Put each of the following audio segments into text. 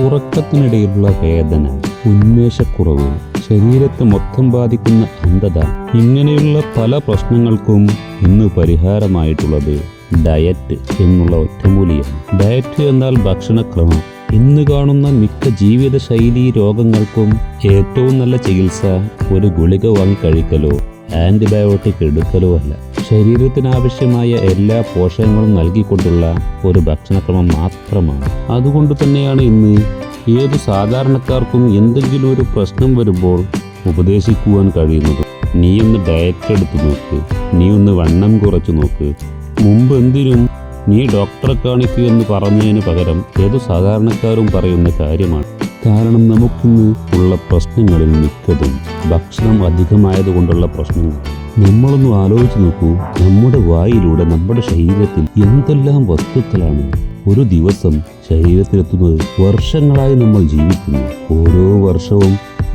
ഉറക്കത്തിനിടയിലുള്ള വേദന ഉന്മേഷക്കുറവ് ശരീരത്തെ മൊത്തം ബാധിക്കുന്ന അന്ധത ഇങ്ങനെയുള്ള പല പ്രശ്നങ്ങൾക്കും ഇന്ന് പരിഹാരമായിട്ടുള്ളത് ഡയറ്റ് എന്നുള്ള ഒറ്റമൂലിയാണ്. ഡയറ്റ് എന്നാൽ ഭക്ഷണക്രമം. ഇന്ന് കാണുന്ന മിക്ക ജീവിതശൈലി രോഗങ്ങൾക്കും ഏറ്റവും നല്ല ചികിത്സ ഒരു ഗുളിക വാങ്ങി കഴിക്കലോ ആന്റിബയോട്ടിക് എടുക്കലോ അല്ല. ശരീരത്തിനാവശ്യമായ എല്ലാ പോഷകങ്ങളും നൽകിക്കൊണ്ടുള്ള ഒരു ഭക്ഷണക്രമം മാത്രമാണ്. അതുകൊണ്ട് തന്നെയാണ് ഇന്ന് ഏത് സാധാരണക്കാർക്കും എന്തെങ്കിലും ഒരു പ്രശ്നം വരുമ്പോൾ ഉപദേശിക്കുവാൻ കഴിയുന്നത്. നീ ഒന്ന് ഡയറ്റ് എടുത്തു നോക്ക്. നീ ഒന്ന് വണ്ണം കുറച്ചു നോക്ക്. മുമ്പ് എന്തിനും നീ ഡോക്ടറെ കാണിക്കൂ എന്ന് പറഞ്ഞതിന് പകരം ഏതു സാധാരണക്കാരും പറയുന്ന കാര്യമാണ്. കാരണം നമുക്കിന്ന് ഉള്ള പ്രശ്നങ്ങളിൽ മിക്കതും ഭക്ഷണം അധികമായതുകൊണ്ടുള്ള പ്രശ്നങ്ങൾ നമ്മളൊന്ന് ആലോചിച്ച് നോക്കൂ. നമ്മുടെ വായിലൂടെ നമ്മുടെ ശരീരത്തിൽ എന്തെല്ലാം വസ്തുക്കളാണ് ഒരു ദിവസം ശരീരത്തിലെത്തുന്നത് വർഷങ്ങളായി നമ്മൾ ജീവിക്കുന്നു. ഓരോ വർഷവും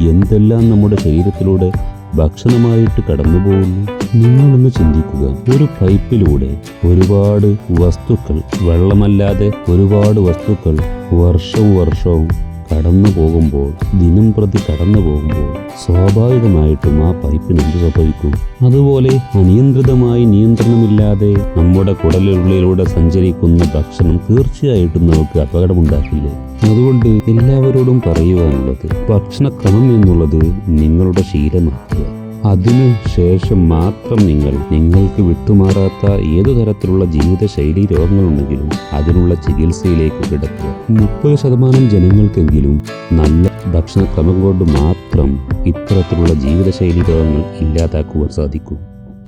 എന്തെല്ലാം നമ്മുടെ ശരീരത്തിലൂടെ ഭക്ഷണമായിട്ട് കടന്നു പോകുന്നു നിങ്ങളൊന്ന് ചിന്തിക്കുക. ഒരു പൈപ്പിലൂടെ ഒരുപാട് വസ്തുക്കൾ വെള്ളമല്ലാതെ ഒരുപാട് വസ്തുക്കൾ വർഷവും വർഷവും കടന്നു പോകുമ്പോൾ ദിനം പ്രതി കടന്നു പോകുമ്പോൾ സ്വാഭാവികമായിട്ടും ആ പൈപ്പിന് എന്ത് സംഭവിക്കും? അതുപോലെ അനിയന്ത്രിതമായി നിയന്ത്രണമില്ലാതെ നമ്മുടെ കുടലുള്ളിലൂടെ സഞ്ചരിക്കുന്ന ഭക്ഷണം തീർച്ചയായിട്ടും നമുക്ക് അപകടമുണ്ടാക്കില്ലേ? അതുകൊണ്ട് എല്ലാവരോടും പറയുവാനുള്ളത് ഭക്ഷണക്രമം എന്നുള്ളത് നിങ്ങളുടെ ശീലമാക്കുക. അതിനു ശേഷം മാത്രം നിങ്ങൾ നിങ്ങൾക്ക് വിട്ടുമാറാത്ത ഏതു തരത്തിലുള്ള ജീവിതശൈലി രോഗങ്ങളുണ്ടെങ്കിലും അതിനുള്ള ചികിത്സയിലേക്ക് കിടക്കുക. മുപ്പത് ശതമാനം ജനങ്ങൾക്കെങ്കിലും നല്ല ഭക്ഷണക്രമം കൊണ്ട് മാത്രം ഇത്തരത്തിലുള്ള ജീവിതശൈലി രോഗങ്ങൾ ഇല്ലാതാക്കുവാൻ സാധിക്കും.